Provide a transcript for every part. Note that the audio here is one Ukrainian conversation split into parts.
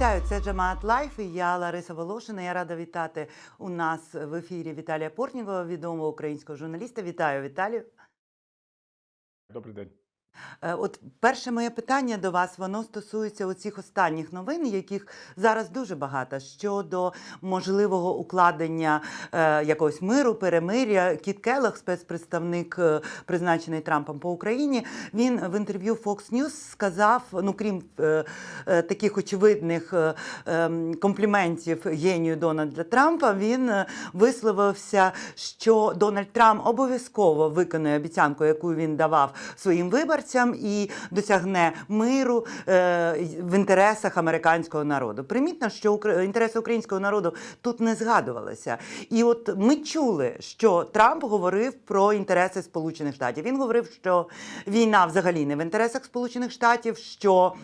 Вітаю, це Джамаат Лайф. і Я Лариса Волошина. Я рада вітати у нас в ефірі Віталія Портнікова, відомого українського журналіста. Вітаю, Віталію. Добрий день. Е, От перше моє питання до вас воно стосується оцих останніх новин, яких зараз дуже багато щодо можливого укладення е, якогось миру, перемиря. Кіт Келлог, спецпредставник, е, призначений Трампом по Україні, він в інтерв'ю Fox News сказав: ну крім е, е, таких очевидних е, ем, компліментів генію Дональда Трампа, він е, висловився, що Дональд Трамп обов'язково виконує обіцянку, яку він давав своїм виборцям, і досягне миру е, в інтересах американського народу. Примітно, що інтереси українського народу тут не згадувалися. І от ми чули, що Трамп говорив про інтереси Сполучених Штатів. Він говорив, що війна взагалі не в інтересах Сполучених Штатів. що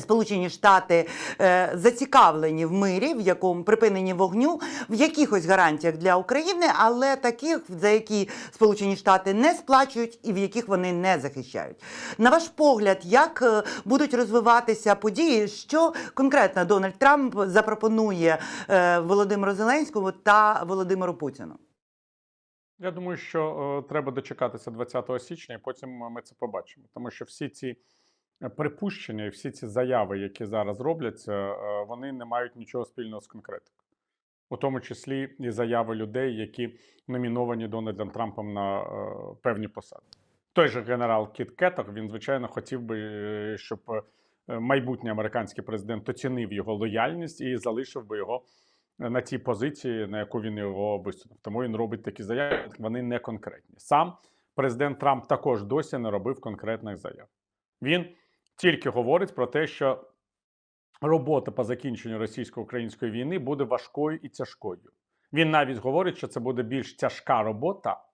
Сполучені Штати е, зацікавлені в мирі, в якому припиненні вогню, в якихось гарантіях для України, але таких, за які Сполучені Штати не сплачують і в яких вони не захищають. На ваш погляд, як е, будуть розвиватися події, що конкретно Дональд Трамп запропонує е, Володимиру Зеленському та Володимиру Путіну? Я думаю, що е, треба дочекатися 20 січня, і потім ми це побачимо. Тому що всі ці е, припущення і всі ці заяви, які зараз робляться, е, вони не мають нічого спільного з конкретикою. У тому числі і заяви людей, які номіновані Дональдом Трампом на е, певні посади. Той же генерал Кіт Кетох, він, звичайно, хотів би, е, щоб е, майбутній американський президент оцінив його лояльність і залишив би його на тій позиції, на яку він його висунув. Тому він робить такі заяви, вони не конкретні. Сам президент Трамп також досі не робив конкретних заяв. Він тільки говорить про те, що робота по закінченню російсько-української війни буде важкою і тяжкою. Він навіть говорить, що це буде більш тяжка робота,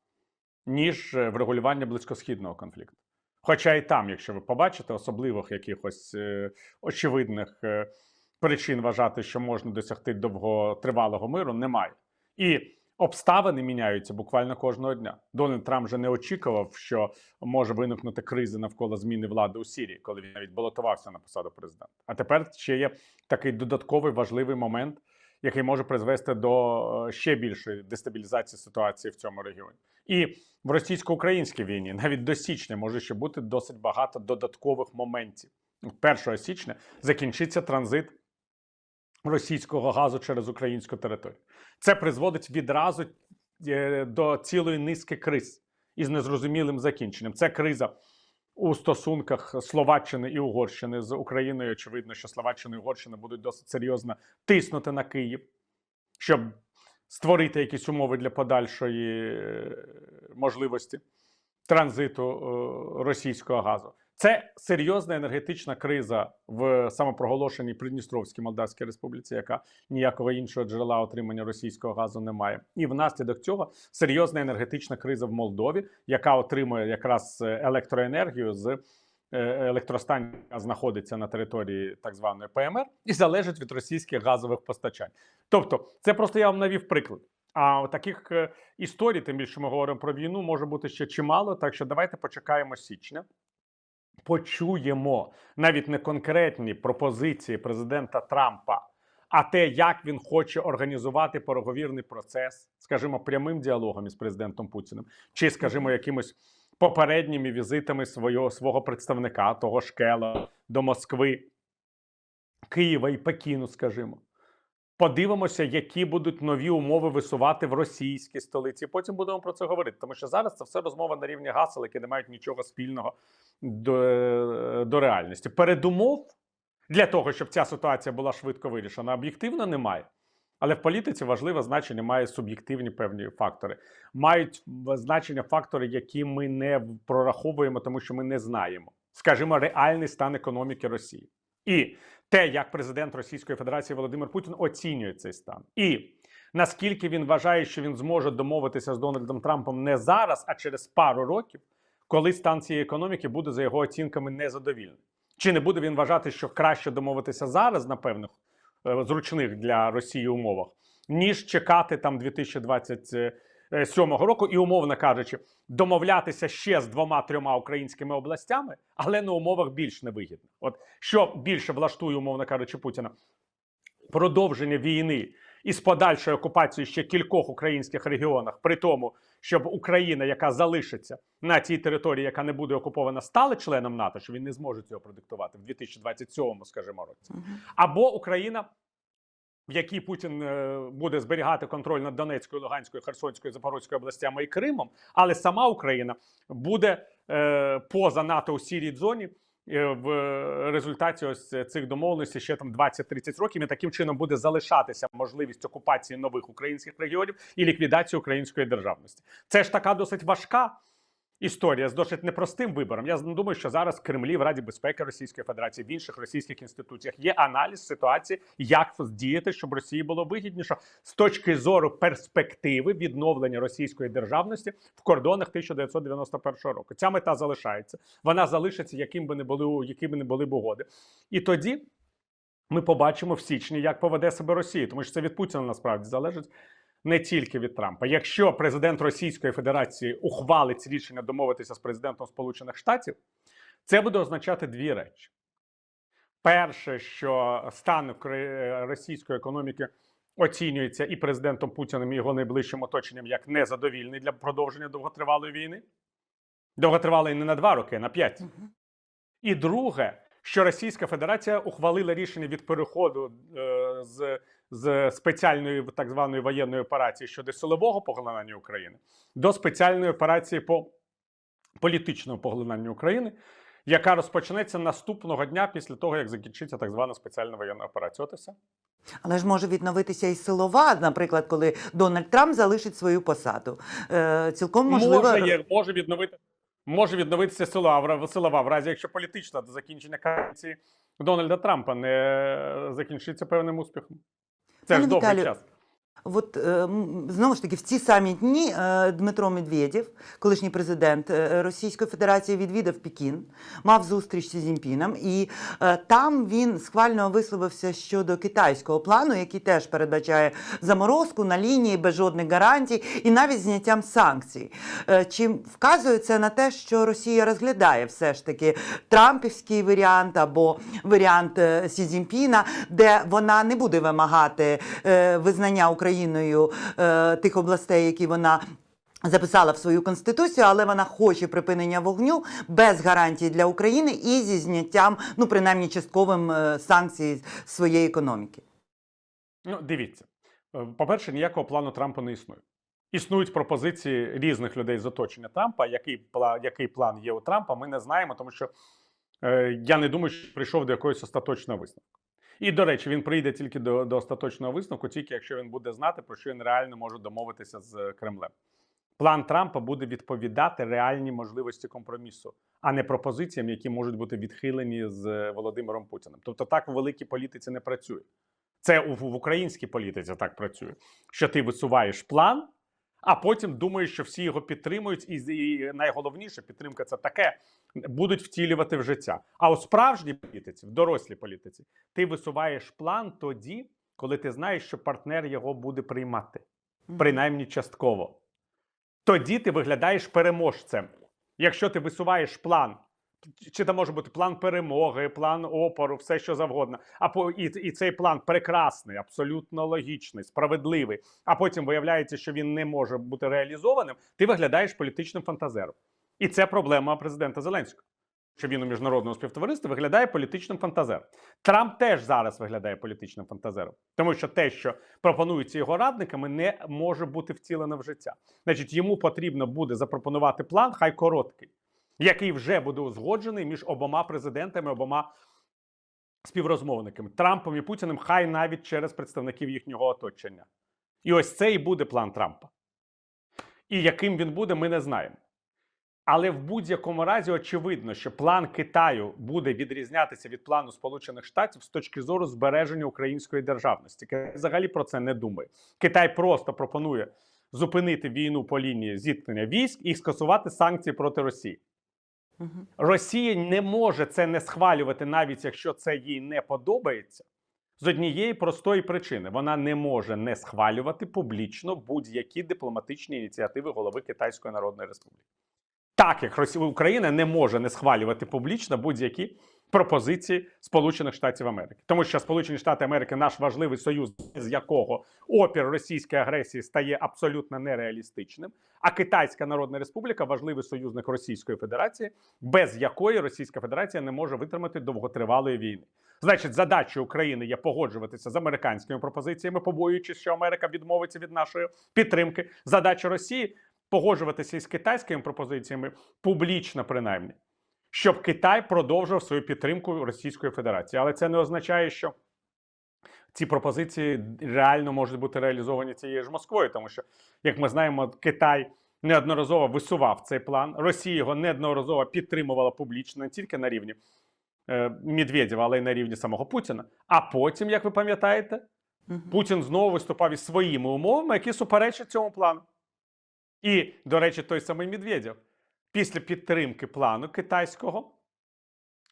ніж е, врегулювання близькосхідного конфлікту. Хоча і там, якщо ви побачите особливих якихось е, очевидних е, причин вважати, що можна досягти довготривалого миру, немає. І обставини міняються буквально кожного дня. Дональд Трамп вже не очікував, що може виникнути криза навколо зміни влади у Сірії, коли він навіть балотувався на посаду президента. А тепер ще є такий додатковий важливий момент, який може призвести до е, ще більшої дестабілізації ситуації в цьому регіоні. І в російсько-українській війні навіть до січня може ще бути досить багато додаткових моментів. 1 січня закінчиться транзит російського газу через українську територію. Це призводить відразу е, до цілої низки криз із незрозумілим закінченням. Це криза у стосунках Словаччини і Угорщини з Україною. Очевидно, що Словаччина і Угорщина будуть досить серйозно тиснути на Київ, щоб створити якісь умови для подальшої е, можливості транзиту е, російського газу. Це серйозна енергетична криза в самопроголошеній Придністровській Молдавській Республіці, яка ніякого іншого джерела отримання російського газу не має. І внаслідок цього серйозна енергетична криза в Молдові, яка отримує якраз е, електроенергію з е, електростанції, яка знаходиться на території так званої ПМР, і залежить від російських газових постачань. Тобто, це просто я вам навів приклад. А таких е, історій, тим більше ми говоримо про війну, може бути ще чимало. Так що давайте почекаємо січня. Почуємо навіть не конкретні пропозиції президента Трампа, а те, як він хоче організувати переговірний процес, скажімо, прямим діалогом із президентом Путіним, чи, скажімо, якимось попередніми візитами свого, свого представника, того ж Кела, до Москви, Києва і Пекіну, скажімо. Подивимося, які будуть нові умови висувати в російській столиці. Потім будемо про це говорити. Тому що зараз це все розмова на рівні гасел, які не мають нічого спільного до, до реальності. Передумов для того, щоб ця ситуація була швидко вирішена, об'єктивно немає. Але в політиці важливе значення має суб'єктивні певні фактори. Мають значення фактори, які ми не прораховуємо, тому що ми не знаємо. Скажімо, реальний стан економіки Росії. І те, як президент Російської Федерації Володимир Путін оцінює цей стан, і наскільки він вважає, що він зможе домовитися з Дональдом Трампом не зараз, а через пару років, коли стан цієї економіки буде за його оцінками незадовільним. Чи не буде він вважати, що краще домовитися зараз на певних е, зручних для Росії умовах, ніж чекати там 2027 року, і умовно кажучи, домовлятися ще з двома-трьома українськими областями, але на умовах більш невигідних. От що більше влаштує, умовно кажучи, Путіна продовження війни із подальшою окупацією ще кількох українських регіонах, при тому, щоб Україна, яка залишиться на тій території, яка не буде окупована, стала членом НАТО, що він не зможе цього продиктувати в 2027, скажімо, році, або Україна. В якій Путін е, буде зберігати контроль над Донецькою, Луганською, Херсонською, Запорозькою областями і Кримом, але сама Україна буде е, поза НАТО у сірій зоні е, в результаті ось цих домовленостей ще там 20-30 років. І таким чином буде залишатися можливість окупації нових українських регіонів і ліквідації української державності. Це ж така досить важка. Історія з досить непростим вибором. Я думаю, що зараз в Кремлі, в Раді безпеки Російської Федерації, в інших російських інституціях є аналіз ситуації, як діяти, щоб Росії було вигідніше з точки зору перспективи відновлення російської державності в кордонах 1991 року. Ця мета залишається. Вона залишиться, яким би не були які би не були б угоди. І тоді ми побачимо в січні, як поведе себе Росія, тому що це від Путіна насправді залежить не тільки від Трампа. Якщо президент Російської Федерації ухвалить рішення домовитися з президентом Сполучених Штатів, це буде означати дві речі: перше, що стан російської економіки оцінюється і президентом Путіним і його найближчим оточенням як незадовільний для продовження довготривалої війни. Довготривалої не на два роки, а на п'ять. І друге, що Російська Федерація ухвалила рішення від переходу е, з, з спеціальної так званої воєнної операції щодо силового поглинання України до спеціальної операції по політичному поглинанню України, яка розпочнеться наступного дня після того, як закінчиться так звана спеціальна воєнна операція. От і все. Але ж може відновитися і силова, наприклад, коли Дональд Трамп залишить свою посаду. Е, цілком можливо. Може, є, може відновити. Може відновитися сила, в- силова в разі, якщо політична до закінчення каденції Дональда Трампа не закінчиться певним успіхом. Це ж довгий час. От е, знову ж таки, в ці самі дні е, Дмитро Медведєв, колишній президент е, Російської Федерації, відвідав Пекін, мав зустріч зі Зінпіном, і е, там він схвально висловився щодо китайського плану, який теж передбачає заморозку на лінії без жодних гарантій і навіть зняттям санкцій. Чим вказує це на те, що Росія розглядає все ж таки Трампівський варіант або варіант Сі Цзіньпіна, де вона не буде вимагати визнання Україною е, тих областей, які вона. Записала в свою конституцію, але вона хоче припинення вогню без гарантій для України і зі зняттям, ну принаймні частковим е, санкцій своєї економіки. Ну, дивіться. Е, По-перше, ніякого плану Трампа не існує. Існують пропозиції різних людей з оточення Трампа. Який, який план є у Трампа, ми не знаємо, тому що е, я не думаю, що прийшов до якогось остаточного висновку. І, до речі, він прийде тільки до, до остаточного висновку, тільки якщо він буде знати, про що він реально може домовитися з Кремлем. План Трампа буде відповідати реальній можливості компромісу, а не пропозиціям, які можуть бути відхилені з Володимиром Путіним. Тобто так в великій політиці не працює. Це у, в українській політиці так працює, що ти висуваєш план, а потім думаєш, що всі його підтримують, і, і найголовніше підтримка це таке будуть втілювати в життя. А у справжній політиці, в дорослій політиці, ти висуваєш план тоді, коли ти знаєш, що партнер його буде приймати, принаймні частково. Тоді ти виглядаєш переможцем. Якщо ти висуваєш план, чи це може бути план перемоги, план опору, все що завгодно. А по і, і цей план прекрасний, абсолютно логічний, справедливий. А потім виявляється, що він не може бути реалізованим. Ти виглядаєш політичним фантазером. І це проблема президента Зеленського. Що він у міжнародному співтоваристві виглядає політичним фантазером. Трамп теж зараз виглядає політичним фантазером, тому що те, що пропонується його радниками, не може бути втілено в життя. Значить, йому потрібно буде запропонувати план, хай короткий, який вже буде узгоджений між обома президентами, обома співрозмовниками Трампом і Путіним, хай навіть через представників їхнього оточення. І ось це і буде план Трампа. І яким він буде, ми не знаємо. Але в будь-якому разі очевидно, що план Китаю буде відрізнятися від плану Сполучених Штатів з точки зору збереження української державності. Китай взагалі про це не думає. Китай просто пропонує зупинити війну по лінії зіткнення військ і скасувати санкції проти Росії. Росія не може це не схвалювати, навіть якщо це їй не подобається. З однієї простої причини вона не може не схвалювати публічно будь-які дипломатичні ініціативи голови Китайської Народної Республіки. Так як Росія Україна не може не схвалювати публічно будь-які пропозиції Сполучених Штатів Америки, тому що Сполучені Штати Америки наш важливий союз, з якого опір російської агресії стає абсолютно нереалістичним. А Китайська Народна Республіка важливий союзник Російської Федерації, без якої Російська Федерація не може витримати довготривалої війни. Значить, задача України є погоджуватися з американськими пропозиціями, побоюючись, що Америка відмовиться від нашої підтримки. Задача Росії погоджуватися із китайськими пропозиціями публічно, принаймні, щоб Китай продовжував свою підтримку Російської Федерації. Але це не означає, що ці пропозиції реально можуть бути реалізовані цією ж Москвою, тому що, як ми знаємо, Китай неодноразово висував цей план. Росія його неодноразово підтримувала публічно не тільки на рівні е, Медведєва, але й на рівні самого Путіна. А потім, як ви пам'ятаєте. Путін знову виступав із своїми умовами, які суперечать цьому плану. І, до речі, той самий Медведєв після підтримки плану китайського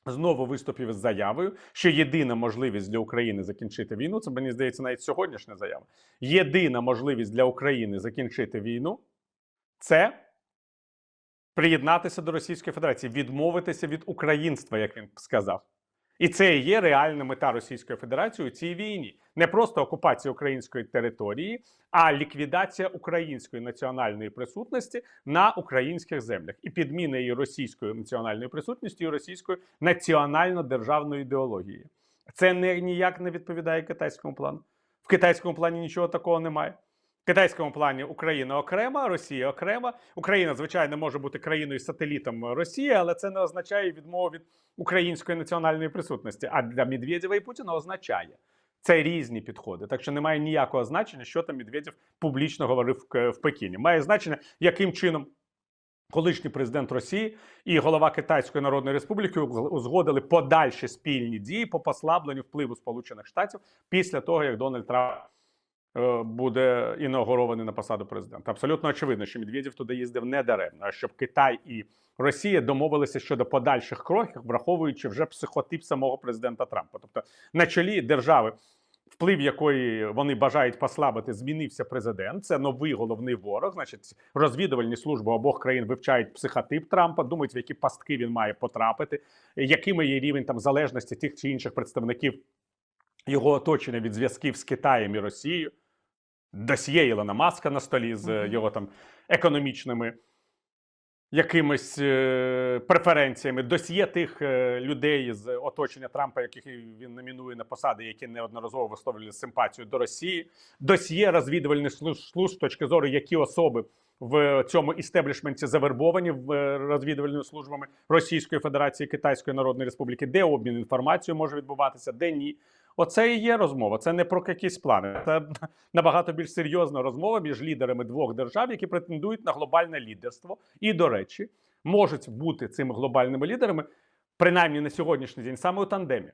знову виступив із заявою, що єдина можливість для України закінчити війну це мені здається навіть сьогоднішня заява. Єдина можливість для України закінчити війну це приєднатися до Російської Федерації, відмовитися від українства, як він сказав. І це і є реальна мета Російської Федерації у цій війні. Не просто окупація української території, а ліквідація української національної присутності на українських землях і підміна її російською національною присутністю і російською національно-державною ідеологією. Це не, ніяк не відповідає китайському плану. В китайському плані нічого такого немає. Китайському плані Україна окрема, Росія окрема. Україна, звичайно, може бути країною сателітом Росії, але це не означає відмову від української національної присутності. А для Медведєва і Путіна означає. Це різні підходи. Так що немає ніякого значення, що там Медведєв публічно говорив в Пекіні. Має значення, яким чином колишній президент Росії і голова Китайської Народної Республіки уз- узгодили подальші спільні дії по послабленню впливу Сполучених Штатів після того, як Дональд Трамп буде інаугурований на посаду президента. Абсолютно очевидно, що Медведєв туди їздив не даремно, а щоб Китай і Росія домовилися щодо подальших кроків, враховуючи вже психотип самого президента Трампа. Тобто на чолі держави, вплив якої вони бажають послабити, змінився президент. Це новий головний ворог. Значить, розвідувальні служби обох країн вивчають психотип Трампа, думають, в які пастки він має потрапити, якими є рівень там залежності тих чи інших представників його оточення від зв'язків з Китаєм і Росією. Досьє Ілона Маска на столі з його там економічними якимись е, преференціями, досьє тих е, людей з оточення Трампа, яких він номінує на посади, які неодноразово висловлювали симпатію до Росії, досьє розвідувальних служб, служб з точки зору, які особи в цьому істеблішменті завербовані в е, розвідувальними службами Російської Федерації, Китайської Народної Республіки, де обмін інформацією може відбуватися, де ні. Оце і є розмова. Це не про якісь плани. Це набагато більш серйозна розмова між лідерами двох держав, які претендують на глобальне лідерство. І, до речі, можуть бути цими глобальними лідерами, принаймні на сьогоднішній день, саме у тандемі.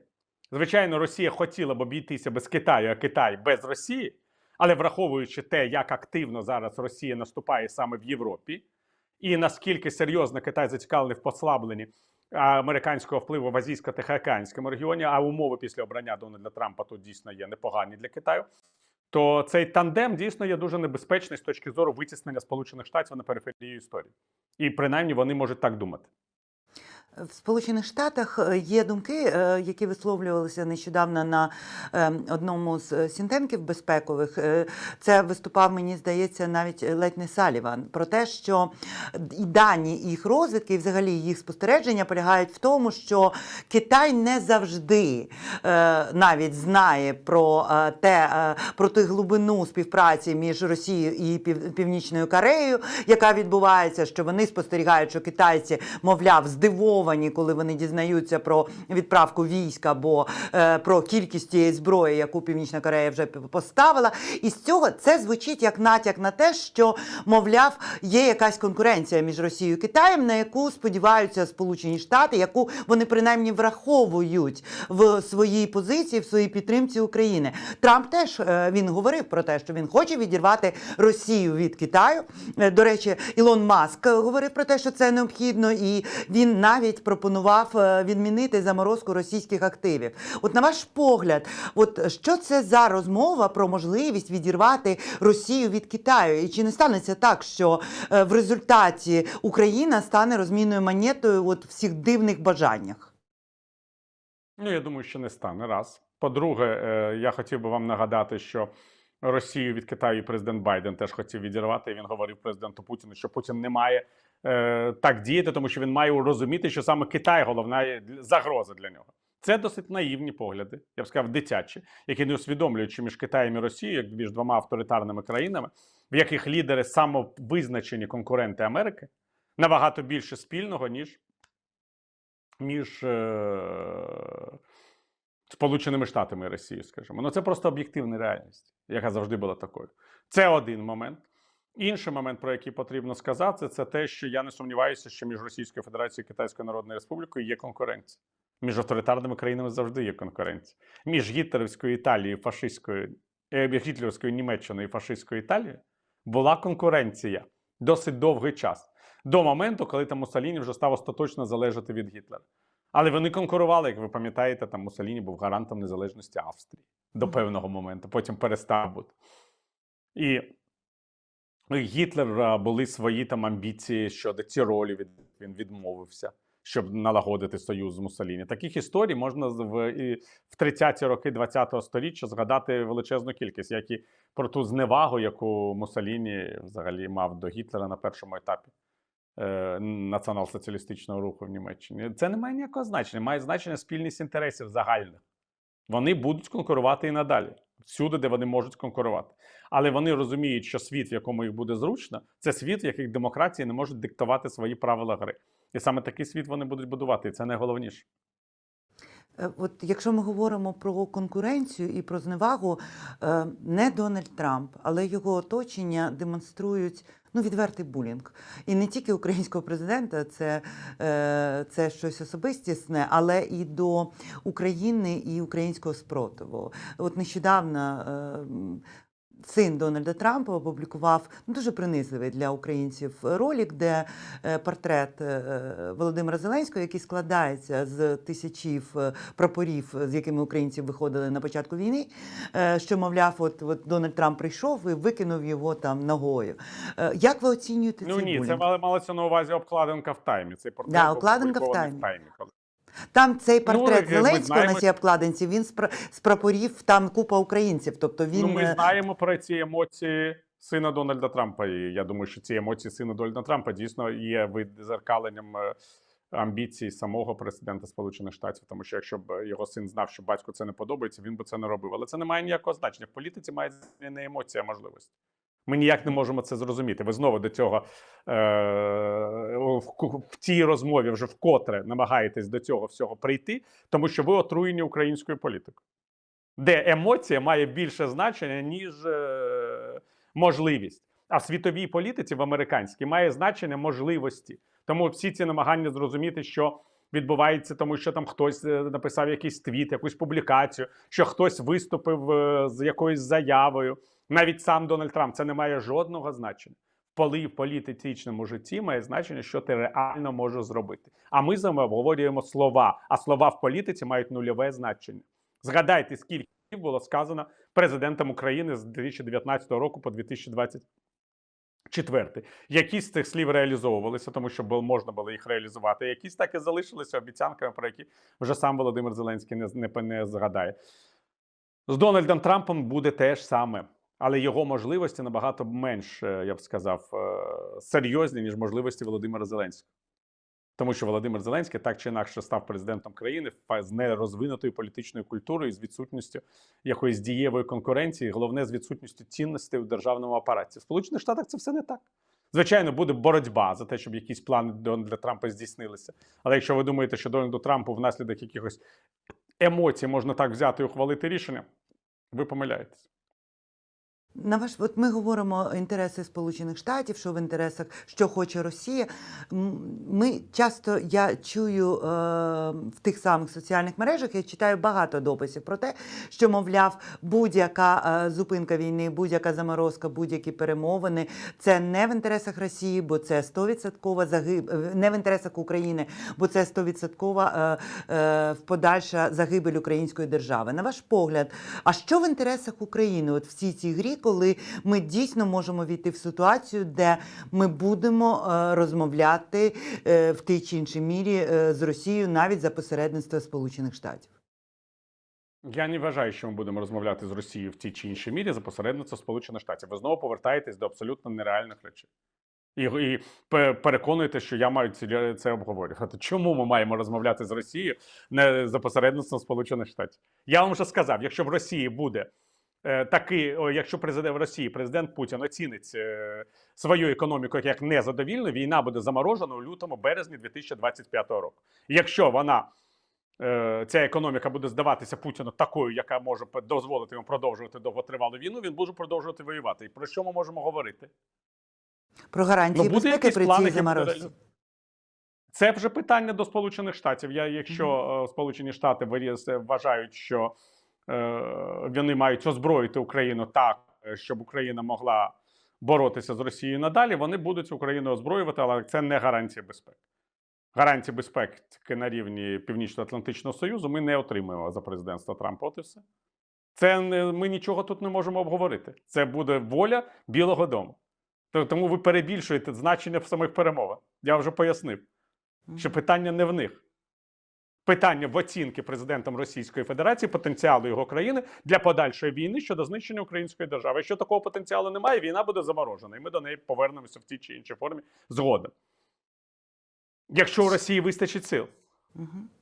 Звичайно, Росія хотіла б обійтися без Китаю, а Китай без Росії. Але враховуючи те, як активно зараз Росія наступає саме в Європі, і наскільки серйозно Китай зацікавлений в послабленні американського впливу в азійсько-тихоокеанському регіоні, а умови після обрання Дональда Трампа тут дійсно є непогані для Китаю. То цей тандем дійсно є дуже небезпечний з точки зору витіснення Сполучених Штатів на периферії історії. І принаймні вони можуть так думати. В Сполучених Штатах е, є думки, е, які висловлювалися нещодавно на е, одному з е, сінтенків безпекових. Це виступав, мені здається, навіть ледь не Саліван про те, що і дані їх розвідки, і взагалі їх спостереження полягають в тому, що Китай не завжди навіть знає про те, про ту глибину співпраці між Росією і Пів- Північною Кореєю, яка відбувається, що вони спостерігають, що китайці, мовляв, здивовані, коли вони дізнаються про відправку військ або е, про кількість тієї зброї, яку Північна Корея вже поставила. І з цього це звучить як натяк на те, що, мовляв, є якась конкуренція між Росією і Китаєм, на яку сподіваються Сполучені Штати, яку вони принаймні враховують в своїй позиції, в своїй підтримці України. Трамп теж е, він говорив про те, що він хоче відірвати Росію від Китаю. Е, До речі, Ілон Маск говорив про те, що це необхідно, і він навіть пропонував е, відмінити заморозку російських активів. От на ваш погляд, от що це за розмова про можливість відірвати Росію від Китаю? І чи не станеться так, що е, в результаті Україна стане розмінною монетою от всіх дивних бажаннях? Ну, я думаю, що не стане раз. По-друге, е, я хотів би вам нагадати, що Росію від Китаю президент Байден теж хотів відірвати. Він говорив президенту Путіну, що Путін не має е, так діяти, тому що він має розуміти, що саме Китай головна загроза для нього. Це досить наївні погляди, я б сказав, дитячі, які не усвідомлюють, що між Китаєм і Росією, як між двома авторитарними країнами, в яких лідери самовизначені конкуренти Америки, набагато більше спільного, ніж між е, Сполученими Штатами і Росією, скажімо. Ну це просто об'єктивна реальність, яка завжди була такою. Це один момент. Інший момент, про який потрібно сказати, це те, що я не сумніваюся, що між Російською Федерацією і Китайською Народною Республікою є конкуренція. Між авторитарними країнами завжди є конкуренція. Між гітлерівською Італією, фашистською, е, гітлерівською Німеччиною і фашистською Італією була конкуренція досить довгий час. До моменту, коли там Муссоліні вже став остаточно залежати від Гітлера. Але вони конкурували, як ви пам'ятаєте, там Муссоліні був гарантом незалежності Австрії до певного моменту, потім перестав бути. І Гітлер були свої там амбіції щодо Тіролі, від, він відмовився, щоб налагодити союз з Муссоліні. Таких історій можна в, в 30-ті роки 20-го сторіччя згадати величезну кількість, як і про ту зневагу, яку Муссоліні взагалі мав до Гітлера на першому етапі е, націонал-соціалістичного руху в Німеччині. Це не має ніякого значення. Має значення спільність інтересів загальних. Вони будуть конкурувати і надалі, всюди, де вони можуть конкурувати. Але вони розуміють, що світ, в якому їх буде зручно, це світ, в яких демократії не можуть диктувати свої правила гри. І саме такий світ вони будуть будувати, і це найголовніше. Е, От якщо ми говоримо про конкуренцію і про зневагу, е, не Дональд Трамп, але його оточення демонструють ну, відвертий булінг. І не тільки українського президента, це, е, це щось особистісне, але і до України і українського спротиву. От нещодавно. Син Дональда Трампа опублікував ну, дуже принизливий для українців ролик, де е, портрет е, Володимира Зеленського, який складається з тисячів е, прапорів, з якими українці виходили на початку війни. Що, мовляв, от, от Дональд Трамп прийшов і викинув його там ногою. Як ви оцінюєте Ну цей ні, це булінг? мали- малося на увазі обкладинка в таймі. Цей портрет Да, обкладинка в «Таймі». коли- Там цей портрет як ми Зеленського знаємо- на цій обкладинці, він з пра- з прапорів, там купа українців. Тобто він Ну, ми е, знаємо про ці емоції сина Дональда Трампа. І я думаю, що ці емоції сина Дональда Трампа дійсно є відзеркаленням е, амбіцій самого президента Сполучених Штатів. Тому що якщо б його син знав, що батьку це не подобається, він би це не робив. Але це не має ніякого значення. В політиці має не емоція, а можливість. Ми ніяк не можемо це зрозуміти. Ви знову до цього е, в, в цій розмові вже вкотре намагаєтесь до цього всього прийти, тому що ви отруєні українською політикою де емоція має більше значення, ніж е, можливість. А в світовій політиці, в американській, має значення можливості. Тому всі ці намагання зрозуміти, що відбувається, тому що там хтось е, написав якийсь твіт, якусь публікацію, що хтось виступив е, з якоюсь заявою. Навіть сам Дональд Трамп це не має жодного значення. В полі- політичному житті має значення, що ти реально можеш зробити. А ми з вами обговорюємо слова, а слова в політиці мають нульове значення. Згадайте, скільки було сказано президентом України з 2019 року по 2024. Якісь з цих слів реалізовувалися, тому що можна було їх реалізувати. Якісь так і залишилися обіцянками, про які вже сам Володимир Зеленський не, не, не згадає. З Дональдом Трампом буде те ж саме, але його можливості набагато менш, е, я б сказав, е, серйозні, ніж можливості Володимира Зеленського. Тому що Володимир Зеленський так чи інакше став президентом країни з нерозвинутою політичною культурою, з відсутністю якоїсь дієвої конкуренції, головне з відсутністю цінностей у державному апараті. В Сполучених Штатах це все не так. Звичайно, буде боротьба за те, щоб якісь плани Дональда Трампа здійснилися. Але якщо ви думаєте, що Дональду Трампу внаслідок якихось емоцій можна так взяти і ухвалити рішення, ви помиляєтесь. На ваш, от ми говоримо інтереси Сполучених Штатів, що в інтересах, що хоче Росія. Ми часто я чую е, в тих самих соціальних мережах, я читаю багато дописів про те, що мовляв, будь-яка е, зупинка війни, будь-яка заморозка, будь-які перемовини це не в інтересах Росії, бо це 100% загиб, е, не в інтересах України, бо це 100% е, е, подальша загибель української держави. На ваш погляд, а що в інтересах України от в цій цій грі, коли ми дійсно можемо війти в ситуацію, де ми будемо е, розмовляти е, в тій чи іншій мірі е, з Росією навіть за посередництва Сполучених Штатів? Я не вважаю, що ми будемо розмовляти з Росією в тій чи іншій мірі за посередництво Сполучених Штатів. Ви знову повертаєтесь до абсолютно нереальних речей. І, і переконуєте, що я маю це обговорювати. Чому ми маємо розмовляти з Росією не за посередництвом Сполучених Штатів? Я вам вже сказав, якщо в Росії буде е, такий, якщо президент в Росії, президент Путін оцінить е, свою економіку як незадовільну, війна буде заморожена у лютому березні 2025 року. Якщо вона е, ця економіка буде здаватися Путіну такою, яка може дозволити йому продовжувати довготривалу війну, він буде продовжувати воювати. І про що ми можемо говорити? Про гарантії Ну, буде безпеки при цій заморозці. Це вже питання до Сполучених Штатів. Я, якщо е, Сполучені Штати вважають, що вони мають озброїти Україну так, е, щоб Україна могла боротися з Росією надалі, вони будуть Україну озброювати, але це не гарантія безпеки. Гарантії безпеки на рівні Північно-Атлантичного Союзу ми не отримуємо за президентства Трампа. От і все. Це не, ми нічого тут не можемо обговорити. Це буде воля Білого Дому. Тому ви перебільшуєте значення в самих перемовах. Я вже пояснив, що питання не в них. Питання в оцінки президентом Російської Федерації потенціалу його країни для подальшої війни щодо знищення української держави. Якщо такого потенціалу немає, війна буде заморожена, і ми до неї повернемося в тій чи іншій формі згодом. Якщо у Росії вистачить сил.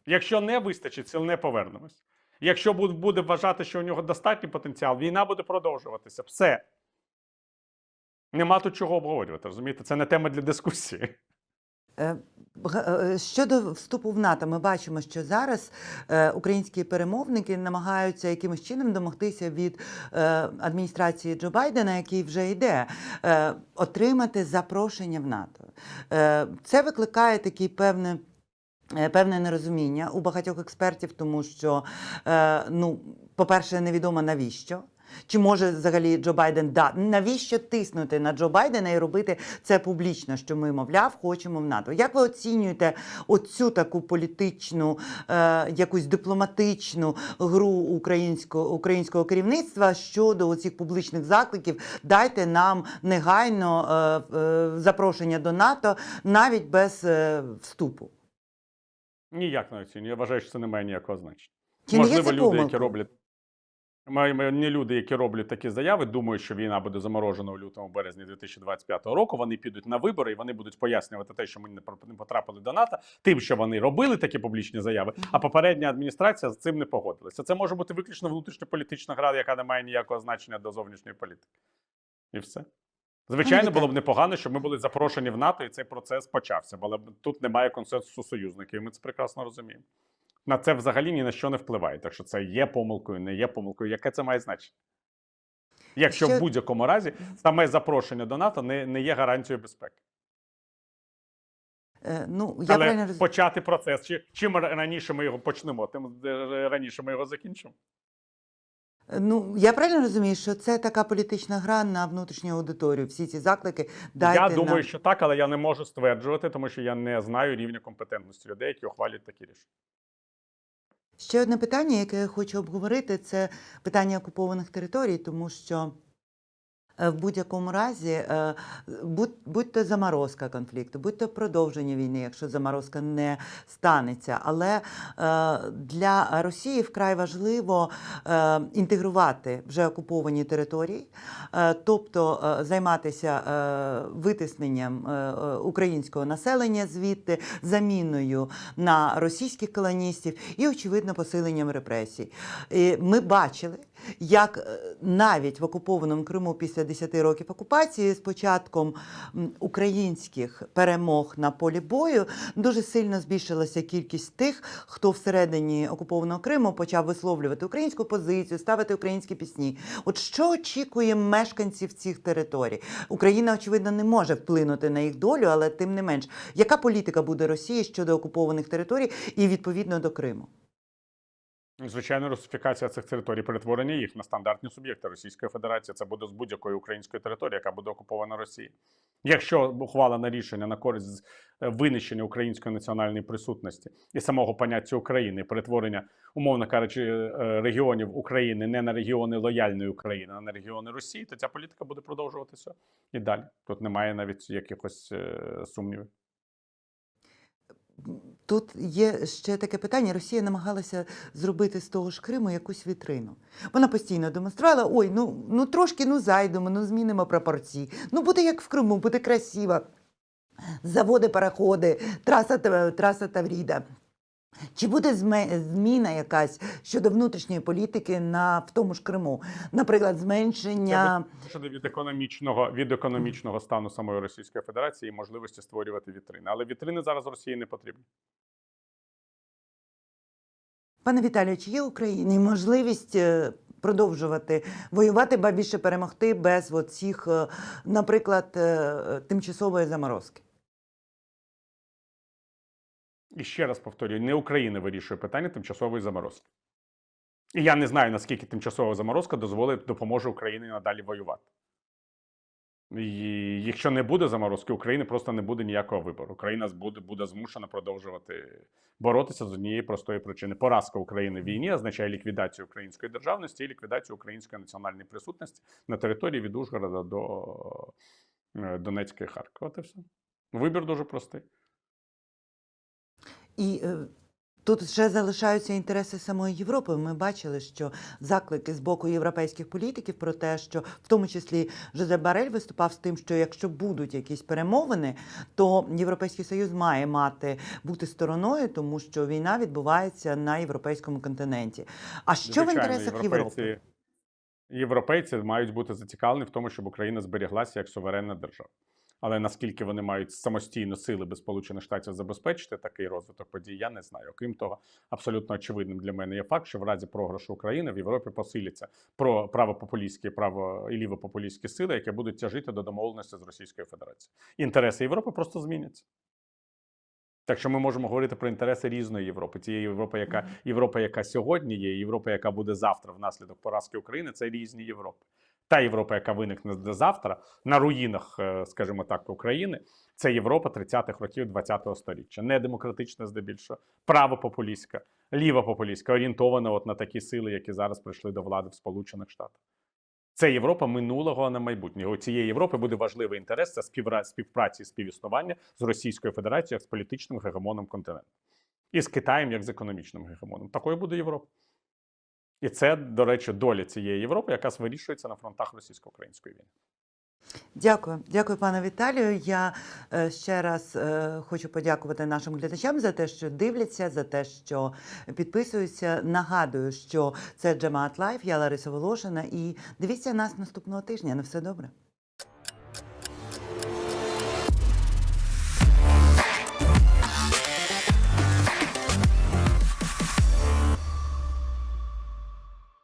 Якщо не вистачить сил, не повернемось. Якщо буде вважати, що у нього достатній потенціал, війна буде продовжуватися. Все. Нема тут чого обговорювати, розумієте? Це не тема для дискусії. Е, е, Щодо вступу в НАТО, ми бачимо, що зараз е, українські перемовники намагаються якимось чином домогтися від адміністрації Джо Байдена, який вже йде, отримати запрошення в НАТО. Це викликає такий певне. е, Певне нерозуміння у багатьох експертів, тому що, ну, по-перше, невідомо навіщо. Чи може взагалі Джо Байден да навіщо тиснути на Джо Байдена і робити це публічно? Що ми, мовляв, хочемо в НАТО? Як ви оцінюєте оцю таку політичну, е, якусь дипломатичну гру українського українського керівництва щодо оцих публічних закликів? Дайте нам негайно е, е, запрошення до НАТО навіть без е, вступу. Ніяк не оцінюю. Я вважаю, що це не має ніякого значення. Чи Можливо, люди, які роблять. Не люди, які роблять такі заяви, думають, що війна буде заморожена у лютому березні 2025 року. Вони підуть на вибори і вони будуть пояснювати те, що ми не потрапили до НАТО, тим, що вони робили такі публічні заяви. А попередня адміністрація з цим не погодилася. Це може бути виключно внутрішньополітична гра, яка не має ніякого значення до зовнішньої політики. І все. Звичайно, було б непогано, щоб ми були запрошені в НАТО, і цей процес почався. Але тут немає консенсусу союзників. Ми це прекрасно розуміємо. На це взагалі ні на що не впливає. Так що це є помилкою, не є помилкою. Яке це має значення? Якщо Ще- в будь-якому разі саме запрошення до НАТО не, не є гарантією безпеки. Е, ну, я Але роз... почати процес, чи, чим раніше ми його почнемо, тим е, раніше ми його закінчимо. Ну, я правильно розумію, що це така політична гра на внутрішню аудиторію. Всі ці заклики дайте я думаю, нам... що так, але я не можу стверджувати, тому що я не знаю рівня компетентності людей, які ухвалюють такі рішення. Ще одне питання, яке я хочу обговорити, це питання окупованих територій, тому що в будь-якому разі, е, будь, будь то заморозка конфлікту, будь то продовження війни, якщо заморозка не станеться. Але е, для Росії вкрай важливо е, інтегрувати вже окуповані території, е, тобто е, займатися е, витисненням е, е, українського населення звідти, заміною на російських колоністів і, очевидно, посиленням репресій. Ми бачили, як е, навіть в окупованому Криму після 10 років окупації з початком українських перемог на полі бою дуже сильно збільшилася кількість тих, хто всередині окупованого Криму почав висловлювати українську позицію, ставити українські пісні. От що очікує мешканців цих територій? Україна, очевидно, не може вплинути на їх долю, але тим не менш, яка політика буде Росії щодо окупованих територій і відповідно до Криму? Звичайно, русифікація цих територій, перетворення їх на стандартні суб'єкти Російської Федерації. Це буде з будь-якої української території, яка буде окупована Росією. Якщо ухвалено рішення на користь е, винищення української національної присутності і самого поняття України, перетворення, умовно кажучи, е, регіонів України не на регіони лояльної України, а на регіони Росії, то ця політика буде продовжуватися і далі. Тут немає навіть якихось е, сумнівів. Тут є ще таке питання. Росія намагалася зробити з того ж Криму якусь вітрину. Вона постійно демонструвала: ой, ну, ну трошки ну зайдемо, ну змінимо пропорції. Ну буде як в Криму, буде красиво. Заводи, пароходи, траса, траса Тавріда. Чи буде зміна якась щодо внутрішньої політики на в тому ж Криму? Наприклад, зменшення. Щодо від економічного від економічного стану самої Російської Федерації і можливості створювати вітрини. Але вітрини зараз Росії не потрібні. Пане Віталію, чи є Україні можливість е, продовжувати воювати, ба більше перемогти без оцих, е, наприклад, е, тимчасової заморозки? І ще раз повторюю: не Україна вирішує питання тимчасової заморозки. І я не знаю, наскільки тимчасова заморозка дозволить допоможе Україні надалі воювати. І якщо не буде заморозки, України просто не буде ніякого вибору. Україна буде, буде змушена продовжувати боротися з однієї простої причини. Поразка України в війні означає ліквідацію української державності і ліквідацію української національної присутності на території від Ужгорода до е, Донецька і Харкова. От і все. Вибір дуже простий. І е, тут ще залишаються інтереси самої Європи. Ми бачили, що заклики з боку європейських політиків про те, що в тому числі Жозеп Барель виступав з тим, що якщо будуть якісь перемовини, то Європейський Союз має мати бути стороною, тому що війна відбувається на європейському континенті. А що в Звичайно, інтересах Європи? європейці, європейці мають бути зацікавлені в тому, щоб Україна зберіглася як суверенна держава. Але наскільки вони мають самостійно сили без Сполучених Штатів забезпечити такий розвиток подій, я не знаю. Окрім того, абсолютно очевидним для мене є факт, що в разі програшу України в Європі посиляться про правопопулістські, право і лівопопулістські сили, які будуть тяжити до домовленості з Російською Федерацією. Інтереси Європи просто зміняться. Так що ми можемо говорити про інтереси різної Європи. Тієї Європи, яка Європа, яка сьогодні є, і Європа, яка буде завтра внаслідок поразки України, це різні Європи. Та Європа, яка виникне до завтра на руїнах, е, скажімо так, України, це Європа 30-х років 20-го століття. Не демократична здебільшого, правопопулістська, лівопопулістська, орієнтована от на такі сили, які зараз прийшли до влади в Сполучених Штатах. Це Європа минулого а не майбутнього. У цієї Європи буде важливий інтерес це співпраці і співіснування з Російською Федерацією як з політичним гегемоном континенту. І з Китаєм як з економічним гегемоном. Такою буде Європа. І це, до речі, доля цієї Європи, яка вирішується на фронтах російсько-української війни. Дякую, дякую, пане Віталію. Я е, ще раз е, хочу подякувати нашим глядачам за те, що дивляться, за те, що підписуються. Нагадую, що це Джамаат Лайф, я Лариса Волошина. І дивіться нас наступного тижня. На все добре.